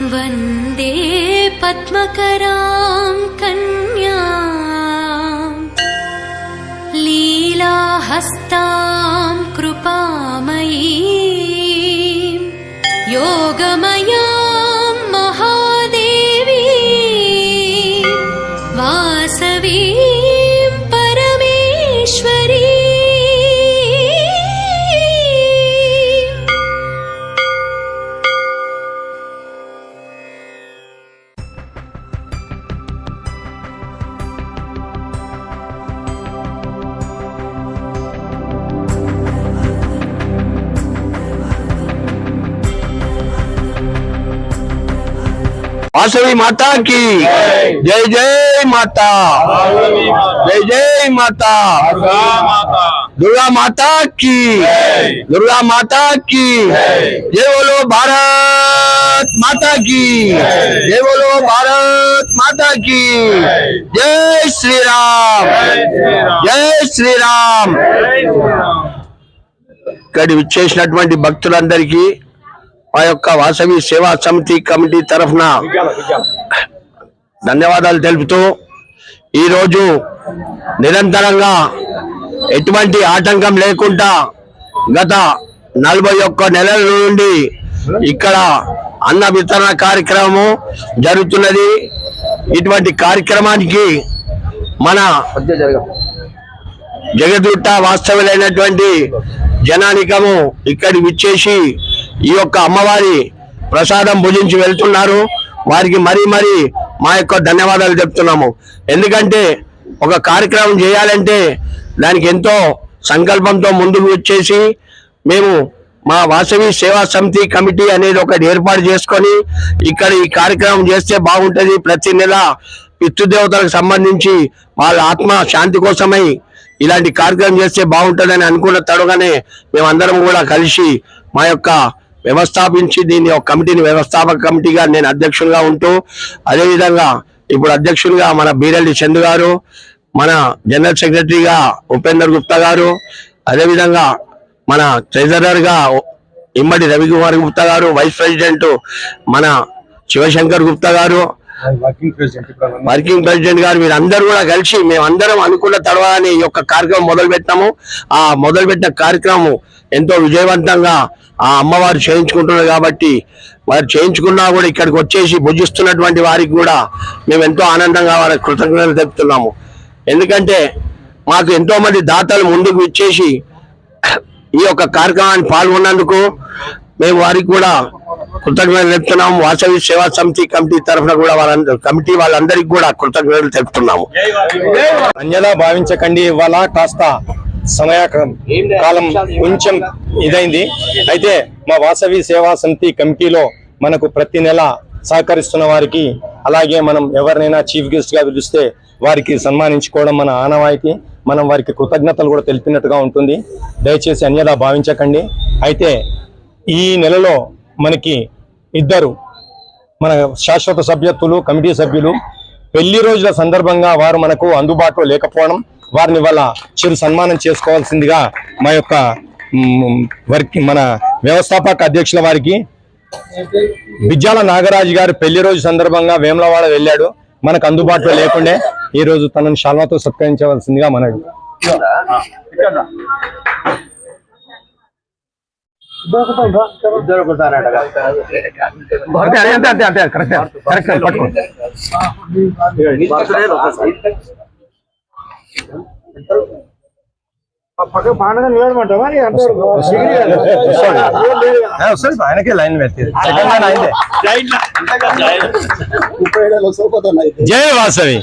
वन्दे पद्मकरां कन्या लीलाहस्तां कृपामयी వాసవి మాతాకి జై జై మాతా జై జై మాతా దుర్గా మాతా की दुर्गा माता की जय बोलो भारत माता की जय बोलो भारत माता की जय श्री राम జై శ్రీరామ్ ఇక్కడి విచ్చేసినటువంటి భక్తులందరికీ మా యొక్క వాసవి సేవా సమితి కమిటీ తరఫున ధన్యవాదాలు తెలుపుతూ ఈరోజు నిరంతరంగా ఎటువంటి ఆటంకం లేకుండా గత నలభై ఒక్క నెలల నుండి ఇక్కడ అన్న వితరణ కార్యక్రమం జరుగుతున్నది. ఇటువంటి కార్యక్రమానికి మన జగదుట్ట వాస్తవులైనటువంటి జనానికము ఇక్కడికి విచ్చేసి ఈ యొక్క అమ్మవారి ప్రసాదం భుజించి వెళ్తున్నారు. వారికి మరీ మరీ మా యొక్క ధన్యవాదాలు చెప్తున్నాము. ఎందుకంటే ఒక కార్యక్రమం చేయాలంటే దానికి ఎంతో సంకల్పంతో ముందుకు వచ్చేసి మేము మా వాసవి సేవా సమితి కమిటీ అనేది ఒకటి ఏర్పాటు చేసుకొని ఇక్కడ ఈ కార్యక్రమం చేస్తే బాగుంటుంది. ప్రతి నెల పితృదేవతలకు సంబంధించి వాళ్ళ ఆత్మ శాంతి కోసమై ఇలాంటి కార్యక్రమం చేస్తే బాగుంటుందని అనుకున్న తడుగానే మేమందరం కూడా కలిసి మా యొక్క వ్యవస్థాపించి దీన్ని ఒక కమిటీని వ్యవస్థాపక కమిటీగా నేను అధ్యక్షునిగా ఉంటూ అదేవిధంగా ఇప్పుడు అధ్యక్షునిగా మన బీరెల్లి చందు గారు మన జనరల్ సెక్రటరీగా ఉపేందర్ గుప్తా గారు అదేవిధంగా మన ట్రెజరర్గా ఇమ్మడి రవికుమార్ గుప్తా గారు వైస్ ప్రెసిడెంట్ మన శివశంకర్ గుప్తా గారు వర్కింగ్ ప్రెసిడెంట్ గారు వీరందరూ కూడా కలిసి మేమందరం అనుకున్న తర్వాతనే ఈ యొక్క కార్యక్రమం మొదలు పెట్టాము ఆ మొదలు పెట్టిన కార్యక్రమం ఎంతో విజయవంతంగా ఆ అమ్మవారు చేయించుకుంటున్నారు కాబట్టి వారు చేయించుకున్నా కూడా ఇక్కడికి వచ్చేసి భుజిస్తున్నటువంటి వారికి కూడా మేము ఎంతో ఆనందంగా వారికి కృతజ్ఞతలు తెలుపుతున్నాము. ఎందుకంటే మాకు ఎంతో మంది దాతలు ముందుకు ఇచ్చేసి ఈ యొక్క కార్యక్రమాన్ని పాల్గొన్నందుకు మేము వారికి కూడా కృతజ్ఞతలు తెలుపుతున్నాము. వాసవి సేవా సమితి కమిటీ తరఫున కూడా వాళ్ళందరూ కమిటీ వాళ్ళందరికీ కూడా కృతజ్ఞతలు తెలుపుతున్నాము. అన్యదా భావించకండి ఇవాళ కాస్త సమయ కాలం కొంచెం ఇదైంది. అయితే మా వాసవి సేవా సమితి కమిటీలో మనకు ప్రతి నెల సహకరిస్తున్న వారికి అలాగే మనం ఎవరినైనా చీఫ్ గెస్ట్గా పిలిస్తే వారికి సన్మానించుకోవడం మన ఆనవాయితీ. మనం వారికి కృతజ్ఞతలు కూడా తెలిపినట్టుగా ఉంటుంది. దయచేసి అన్యదా భావించకండి. అయితే ఈ నెలలో మనకి ఇద్దరు మన శాశ్వత సభ్యత్వులు కమిటీ సభ్యులు. పెళ్ళి రోజుల సందర్భంగా వారు మనకు అందుబాటులో లేకపోవడం వారిని వాళ్ళ చిరు సన్మానం చేసుకోవాల్సిందిగా మా యొక్క వర్క్ మన వ్యవస్థాపక అధ్యక్షుల వారికి బిజ్జాల నాగరాజు గారు పెళ్ళి రోజు సందర్భంగా వేములవాడ వెళ్ళాడు. మనకు అందుబాటులో లేకుండే ఈ రోజు తనను శాల్వాతో సత్కరించవలసిందిగా మనవి. అంతే అంతే అంతే కరెక్ట్ కరెక్ట్ పట్టుకోండి వస్తుంది ఆయనకే లైన్ జై వాసవి.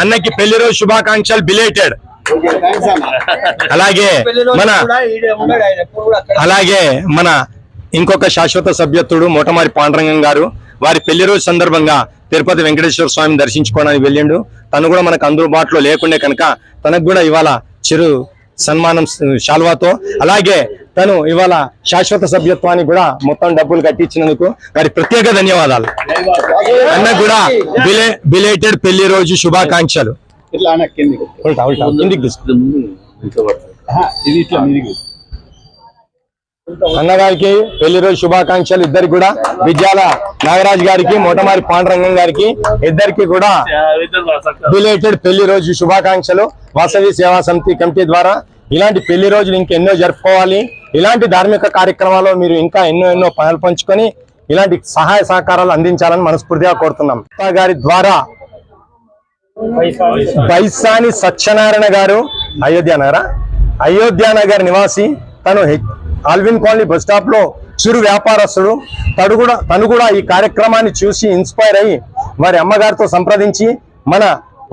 అన్నకి పెళ్ళి రోజు శుభాకాంక్షలు బిలేటెడ్ అలాగే మన అలాగే మన ఇంకొక శాశ్వత సభ్యత్తుడు మోటమారి పాండరంగం గారు. వారి పెళ్ళి రోజు సందర్భంగా తిరుపతి వెంకటేశ్వర స్వామిని దర్శించుకోవడానికి వెళ్ళిండు. తను కూడా మనకు అందుబాటులో లేకుండే కనుక తనకు కూడా ఇవాళ చిరు సన్మానం శాల్వాతో. అలాగే తను ఇవాళ శాశ్వత సభ్యత్వానికి కూడా మొత్తం డబ్బులు కట్టించినందుకు వారి ప్రత్యేక ధన్యవాదాలు. అన్న కూడా బిలే బిలేటెడ్ పెళ్ళి రోజు శుభాకాంక్షలు. ఇట్లా అన్నగారికి పెళ్ళి రోజు శుభాకాంక్షలు ఇద్దరికి కూడా. విద్యాల నాగరాజ్ గారికి మోటమారి పాండురంగం గారికి ఇద్దరికి కూడా రిలేటెడ్ పెళ్ళి రోజు శుభాకాంక్షలు. వసతి సేవా సమితి కమిటీ ద్వారా ఇలాంటి పెళ్ళి రోజులు ఇంకెన్నో జరుపుకోవాలి. ఇలాంటి ధార్మిక కార్యక్రమాల్లో మీరు ఇంకా ఎన్నో ఎన్నో పనులు పంచుకొని ఇలాంటి సహాయ సహకారాలు అందించాలని మనస్ఫూర్తిగా కోరుతున్నాం. గారి ద్వారా బైసాని సత్యనారాయణ గారు అయోధ్య నగర అయోధ్య నగర్ నివాసి తను ఆల్విన్ కాలనీ బస్ స్టాప్లో చిరు వ్యాపారస్తుడు తను కూడా తను కూడా ఈ కార్యక్రమాన్ని చూసి ఇన్స్పైర్ అయ్యి వారి అమ్మగారితో సంప్రదించి మన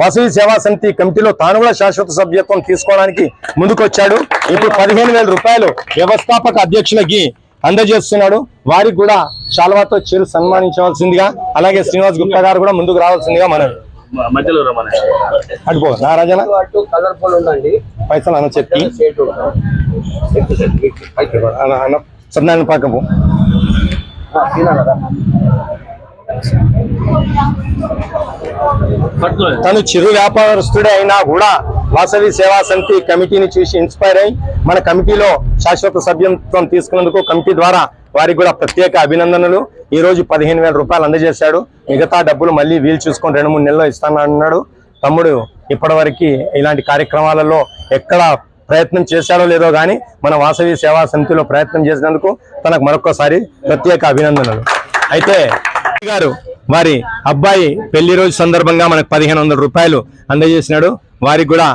వసూలు సేవా సమితి కమిటీలో తాను కూడా శాశ్వత సభ్యత్వం తీసుకోవడానికి ముందుకొచ్చాడు. ఇప్పుడు పదిహేను వేల రూపాయలు వ్యవస్థాపక అధ్యక్షులకి అందజేస్తున్నాడు. వారికి కూడా శాల్వాతో చిరు సన్మానించవలసిందిగా అలాగే శ్రీనివాస్ గుప్తా గారు కూడా ముందుకు రావాల్సిందిగా మనవి. మధ్యలో రమ్మని. అటుపో నారాజన అటు కలర్ఫుల్ ఉందండి. పైసలు అన్న చెప్పి. అన్న సత్యనారాయణ పాకపు తను చిరు వ్యాపారస్తుడే అయినా కూడా వాసవి సేవా సమితి కమిటీని చూసి ఇన్స్పైర్ అయి మన కమిటీలో శాశ్వత సభ్యత్వం తీసుకున్నందుకు కమిటీ ద్వారా వారికి కూడా ప్రత్యేక అభినందనలు. ఈ రోజు పదిహేను వేల రూపాయలు అందజేశాడు. మిగతా డబ్బులు మళ్ళీ వీలు చూసుకొని రెండు మూడు నెలల్లో ఇస్తానన్నాడు. తమ్ముడు ఇప్పటివరకు ఇలాంటి కార్యక్రమాలలో ఎక్కడ ప్రయత్నం చేశాడో లేదో గానీ మన వాసవి సేవా సమితిలో ప్రయత్నం చేసినందుకు తనకు మరొకసారి ప్రత్యేక అభినందనలు. అయితే గారు వారి అబ్బాయి పెళ్ళి రోజు సందర్భంగా మనకు పదిహేను వందల రూపాయలు అందజేసినాడు. వారికి కూడా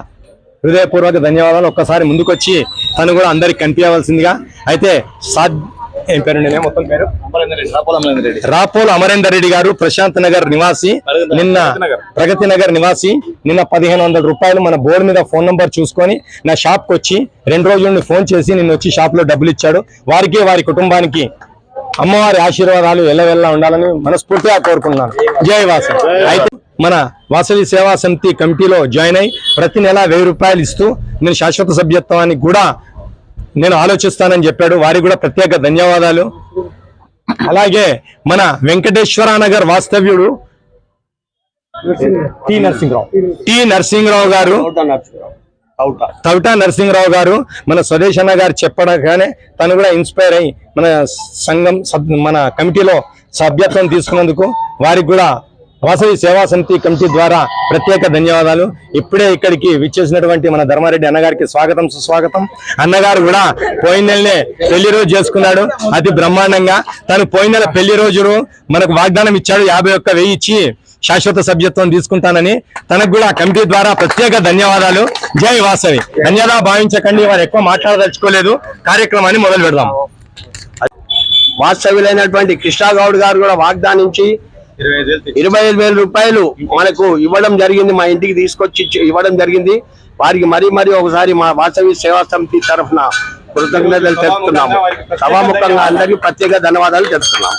హృదయపూర్వక ధన్యవాదాలు. ఒక్కసారి ముందుకొచ్చి తను కూడా అందరికి కనిపించవలసిందిగా. అయితే సాద్ ఏం పేరు నేనే మొత్తం పేరు? రెడ్డి రాపోలు అమరేందర్ రెడ్డి గారు ప్రశాంత్ నగర్ నివాసి నిన్న ప్రగతి నగర్. నివాసి నిన్న పదిహేను వందల రూపాయలు మన బోర్డు మీద ఫోన్ నంబర్ చూసుకొని నా షాప్కి వచ్చి రెండు రోజుల నుండి ఫోన్ చేసి నిన్న వచ్చి షాప్లో డబ్బులు ఇచ్చాడు. వారికి వారి కుటుంబానికి అమ్మవారి ఆశీర్వాదాలు ఎల్లవెల్లా ఉండాలని మనస్ఫూర్తిగా కోరుకుంటున్నాను. జై వాస అయితే మన వాసవి సేవా సమితి కమిటీలో జాయిన్ అయి ప్రతి నెల వెయ్యి రూపాయలు ఇస్తూ నేను శాశ్వత సభ్యత్వానికి కూడా నేను ఆలోచిస్తానని చెప్పాడు. వారికి కూడా ప్రత్యేక ధన్యవాదాలు. అలాగే మన వెంకటేశ్వర నగర్ వాస్తవ్యుడు టి నరసింహరావు. టి నరసింహరావు గారు తవిటా నరసింహరావు గారు మన స్వదేశన్న గారు చెప్పడగానే తను కూడా ఇన్స్పైర్ అయ్యి మన సంఘం సబ్- మన కమిటీలో సభ్యత్వం తీసుకున్నందుకు వారికి కూడా వాసవి సేవా సమితి కమిటీ ద్వారా ప్రత్యేక ధన్యవాదాలు. ఇప్పుడే ఇక్కడికి విచ్చేసినటువంటి మన ధర్మారెడ్డి అన్నగారికి స్వాగతం సుస్వాగతం. అన్నగారు కూడా పోయిన నెలనే పెళ్ళి రోజు చేసుకున్నాడు. అతి బ్రహ్మాండంగా. తను పోయిన నెల పెళ్ళి రోజు మనకు వాగ్దానం ఇచ్చాడు యాభై ఒక్క వెయ్యి ఇచ్చి శాశ్వత సభ్యత్వం తీసుకుంటానని. తనకు కూడా కమిటీ ద్వారా ప్రత్యేక ధన్యవాదాలు. జై వాసవి. ధన్యవాదాలు భావించకండి వారు ఎక్కువ మాట్లాడదలుచుకోలేదు. కార్యక్రమాన్ని మొదలు పెడదాం. వాస్తవ్యులైనటువంటి కృష్ణా గౌడ్ గారు కూడా వాగ్దానించి ఇరవై ఐదు వేల రూపాయలు మనకు ఇవ్వడం జరిగింది మా ఇంటికి తీసుకొచ్చి ఇవ్వడం జరిగింది. వారికి మరీ మరీ ఒకసారి మా వాసవి సేవా సమితి తరఫున కృతజ్ఞతలు తెలుపుతున్నాము. సభాముఖంగా అందరికీ ప్రత్యేక ధన్యవాదాలు తెలుపుతున్నాము.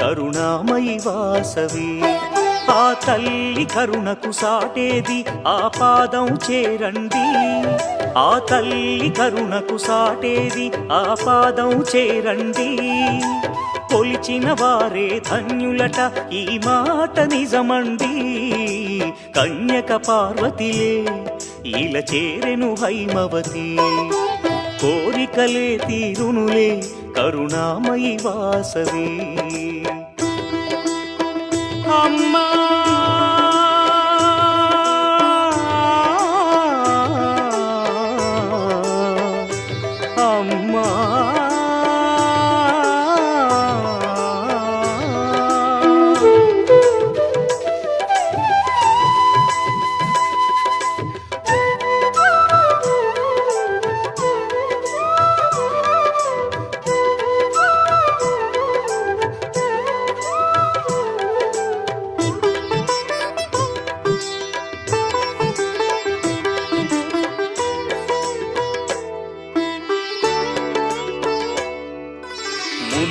కరుణామయి వాసవి. ఆ తల్లి కరుణకు సాటేది ఆ పాదం చేరండి. ఆ తల్లి కరుణకు సాటేది ఆ పాదం చేరండి. కొలిచిన వారే ధన్యులట ఈ మాట నిజమండి. కన్యక పార్వతిలే ఇలా చేరెను హైమవతి. కోరికలే తీరునులే కరుణామయి వాసవే. అమ్మా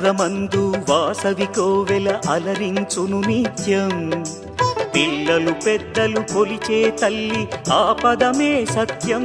ప్రతిపురమందు వాసవి కోవెల అలరించును నిత్యం. పిల్లలు పెద్దలు కొలిచే తల్లి ఆ పదమే సత్యం.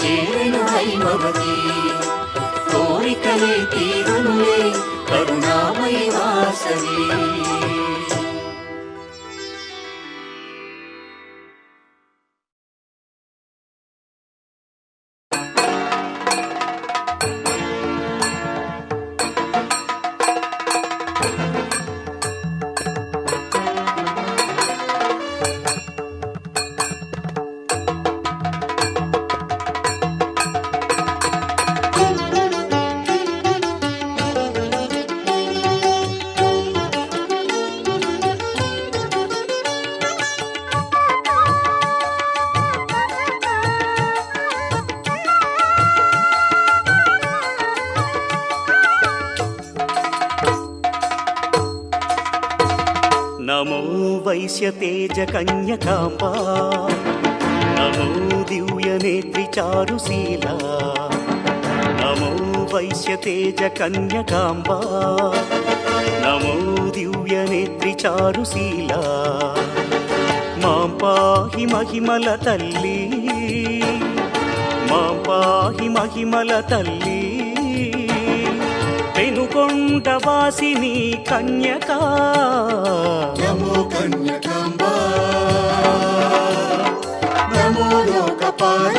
చేరును వైభవతి కోరికలే తీరులే కరుణామయ వాసవి. నమో వైశ్య తేజ కన్యకాంబ. నమో నమో దివ్య నేత్రి చారుశీల. నమో వైశ్య తేజ కన్యకాంబా. నమో దివ్య నేత్రి చారుశీల. మాం పాహి మహిమల తల్లి. మాం పాహి మహిమల తల్లి. పెనుకొండ వాసిని కన్యకా. నమో కన్యకాంబా. నమో లోకపాల.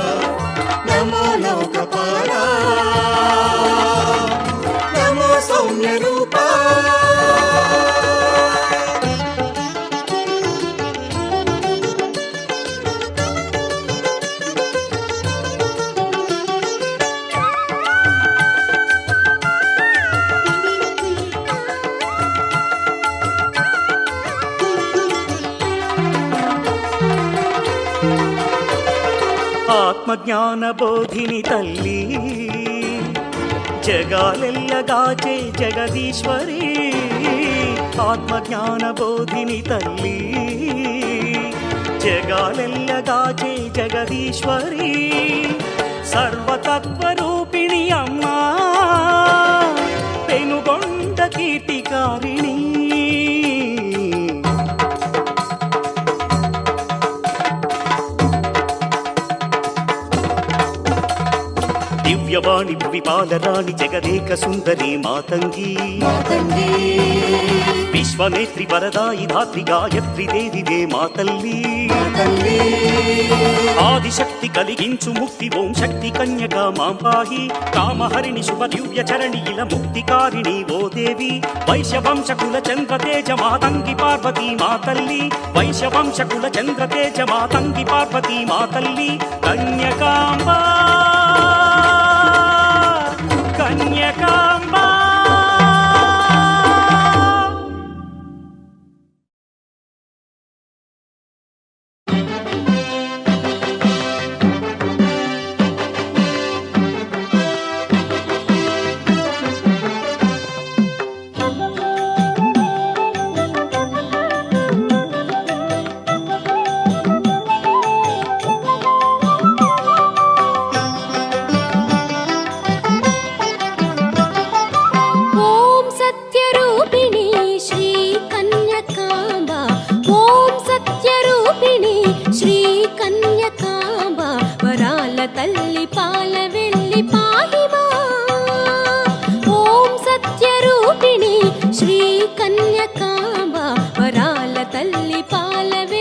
జ్ఞానబోధిని తల్లి. జగాలెల్లగాచే జగదీశ్వరి. ఆత్మజ్ఞానబోధిని తల్లి. జగాలెల్లగాచే జగదీశ్వరి. సర్వతత్వరూపిణి అమ్మా. పెనుగొండ కీర్తికారిణి దివ్యవాణి విపాలరాణి జగదేక సుందరి మాతంగి. విశ్వనేత్రి వరదాయి ధాత్రి గాయత్రి దేవివే మా తల్లి తల్లి ఆదిశక్తి కలిగించు ముక్తి ఓం శక్తి కన్యగా మాం పాహి. కామహరిణి శుభ దివ్య చరణి ఇల ముక్తికారిణి ఓ దేవి. వైశ్యవంశకుల చంద్ర తేజ మాతంగి పార్వతీ మా తల్లి వైశ్యవంశకుల చంద్ర తేజ మాతంగి పార్వతీ మా తల్లి కన్యకాంబా కన్యకాంబా శ్రీ కన్యకాంబ వరాల తల్లి పాలవే